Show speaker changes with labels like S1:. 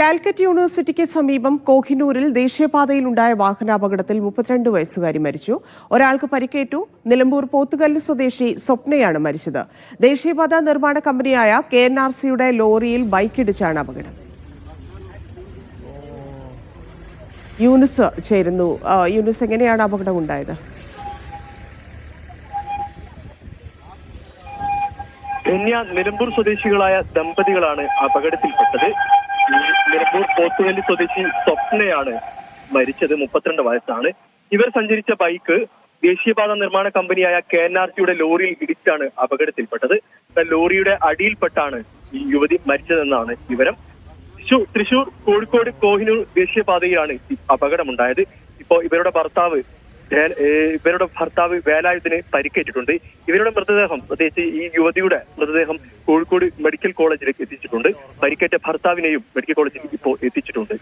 S1: കാലിക്കറ്റ് യൂണിവേഴ്സിറ്റിക്ക് സമീപം കോഹിനൂരിൽ ദേശീയപാതയിലുണ്ടായ വാഹനാപകടത്തിൽ മുപ്പത്തിരണ്ട് വയസ്സുകാരി മരിച്ചു. ഒരാൾക്ക് പരിക്കേറ്റു. നിലമ്പൂർ പോത്തുകല്ല് സ്വദേശി സ്വപ്നയാണ് മരിച്ചത്. ദേശീയപാത നിർമ്മാണ കമ്പനിയായ കെ എൻ ആർ സിയുടെ ലോറിയിൽ ബൈക്കിടിച്ചാണ് അപകടം. യൂനിസ് ചേരുന്നു. യൂണിസ് എങ്ങനെയാണ് അപകടം ഉണ്ടായത്
S2: ധന്യ നിലമ്പൂർ സ്വദേശികളായ ദമ്പതികളാണ് അപകടത്തിൽപ്പെട്ടത്. നിലമ്പൂർ പോത്തുവല്ലി സ്വദേശി സ്വപ്നയാണ് മരിച്ചത് മുപ്പത്തിരണ്ട് വയസ്സാണ്. ഇവർ സഞ്ചരിച്ച ബൈക്ക് ദേശീയപാത നിർമ്മാണ കമ്പനിയായ കെ എൻ ആർ സിയുടെ ലോറിയിൽ ഇടിച്ചാണ് അപകടത്തിൽപ്പെട്ടത്. ലോറിയുടെ അടിയിൽപ്പെട്ടാണ് ഈ യുവതി മരിച്ചതെന്നാണ് വിവരം. തൃശൂർ കോഴിക്കോട് കോഹിനൂർ ദേശീയപാതയിലാണ് അപകടമുണ്ടായത്. ഇപ്പോ ഇവരുടെ ഭർത്താവ് ഇവരുടെ ഭർത്താവ് വേലായുധന് പരിക്കേറ്റിട്ടുണ്ട്. ഇവരുടെ മൃതദേഹം പ്രത്യേകിച്ച് ഈ യുവതിയുടെ മൃതദേഹം കോഴിക്കോട് മെഡിക്കൽ കോളേജിലേക്ക് എത്തിച്ചിട്ടുണ്ട്. പരിക്കേറ്റ ഭർത്താവിനെയും മെഡിക്കൽ കോളേജിൽ ഇപ്പോൾ എത്തിച്ചിട്ടുണ്ട്.